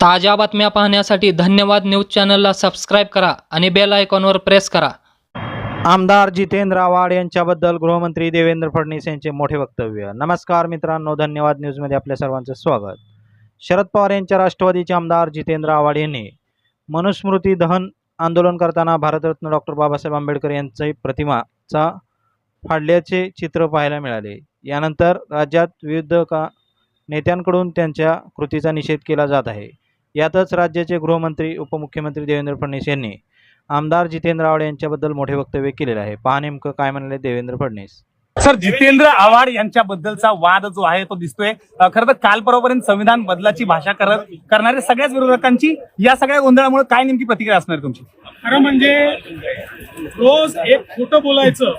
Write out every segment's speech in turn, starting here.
ताज्या बातम्या पाहण्यासाठी धन्यवाद न्यूज चॅनलला सबस्क्राईब करा आणि बेल आयकॉनवर प्रेस करा. आमदार जितेंद्र आव्हाड यांच्याबद्दल गृहमंत्री देवेंद्र फडणवीस यांचे मोठे वक्तव्य. नमस्कार मित्रांनो धन्यवाद न्यूजमध्ये आपल्या सर्वांचं स्वागत. शरद पवार यांच्या राष्ट्रवादीचे आमदार जितेंद्र आव्हाड यांनी मनुस्मृती दहन आंदोलन करताना भारतरत्न डॉक्टर बाबासाहेब आंबेडकर यांची प्रतिमाचा फाडल्याचे चित्र पाहायला मिळाले. यानंतर राज्यात विविध का नेत्यांकडून त्यांच्या कृतीचा निषेध केला जात आहे. यातच राज्याचे गृहमंत्री उपमुख्यमंत्री देवेंद्र फडणवीस यांनी आमदार जितेंद्र आव्हाड यांच्याबद्दल मोठे वक्तव्य केलेले आहे. पहा नेमकं काय म्हणाले देवेंद्र फडणवीस. सर जितेंद्र आव्हाड यांच्याबद्दलचा वाद जो आहे तो दिसतोय. खरं तर कालपर्यंत संविधान बदलाची भाषा करत करणाऱ्या सगळ्याच विरोधकांची या सगळ्या गोंधळामुळे काय नेमकी प्रतिक्रिया असणार तुमची? खरं म्हणजे रोज एक खोटं बोलायचं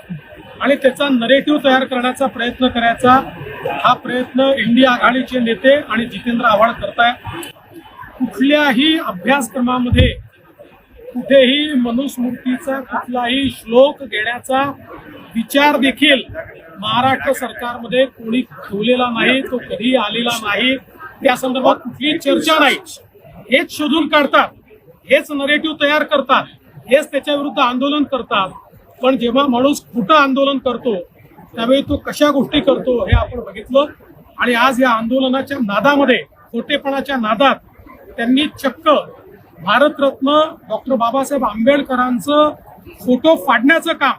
आणि त्याचा नरेटिव्ह तयार करण्याचा प्रयत्न करायचा हा प्रयत्न इंडिया आघाडीचे नेते आणि जितेंद्र आव्हाड करताय. कुठल्याही अभ्यासक्रमामध्ये कुठेही मनुस्मृतीचा कुठलाही श्लोक घेण्याचा विचार देखील महाराष्ट्र सरकारमध्ये कोणी ठेवलेला नाही तो कधी आलेला नाही. त्या संदर्भात कुठलीही चर्चा नाही. हेच शोधून काढतात. हेच नरेटिव्ह तयार करतात. हेच त्याच्या विरुद्ध आंदोलन करतात. पण जेव्हा माणूस खोटं आंदोलन करतो त्यावेळी तो कशा गोष्टी करतो हे आपण बघितलं. आणि आज या आंदोलनाच्या नादामध्ये खोटेपणाच्या नादात त्यांनी चक्क भारतरत्न डॉक्टर बाबासाहेब आंबेडकरांचं फोटो फाडण्याचं काम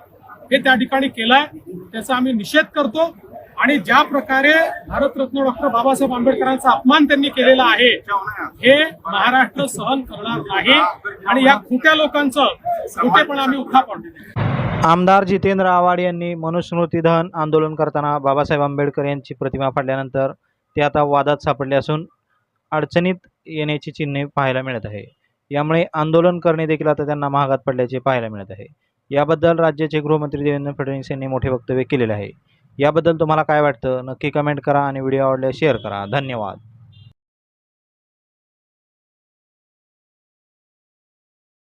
हे त्या ठिकाणी केलंय. त्याचा आम्ही निषेध करतो. आणि ज्या प्रकारे भारतरत्न डॉक्टर बाबासाहेब आंबेडकरांचा अपमान त्यांनी केलेला आहे हे महाराष्ट्र सहन करणार नाही. आणि या खोट्या लोकांचं खोटेपण आम्ही उत्थापन. आमदार जितेंद्र आव्हाड यांनी मनुस्मृती दहन आंदोलन करताना बाबासाहेब आंबेडकर यांची प्रतिमा फाडल्यानंतर ते आता वादात सापडले असून अडचणीत येण्याची चिन्हे पाहायला मिळत आहे. यामुळे आंदोलन करणे देखील आता त्यांना महागात पडल्याचे पाहायला मिळत आहे. याबद्दल राज्याचे गृहमंत्री देवेंद्र फडणवीस यांनी मोठे वक्तव्य केलेले आहे. याबद्दल तुम्हाला काय वाटतं? नक्की कमेंट करा आणि व्हिडिओ आवडल्यास शेअर करा. धन्यवाद.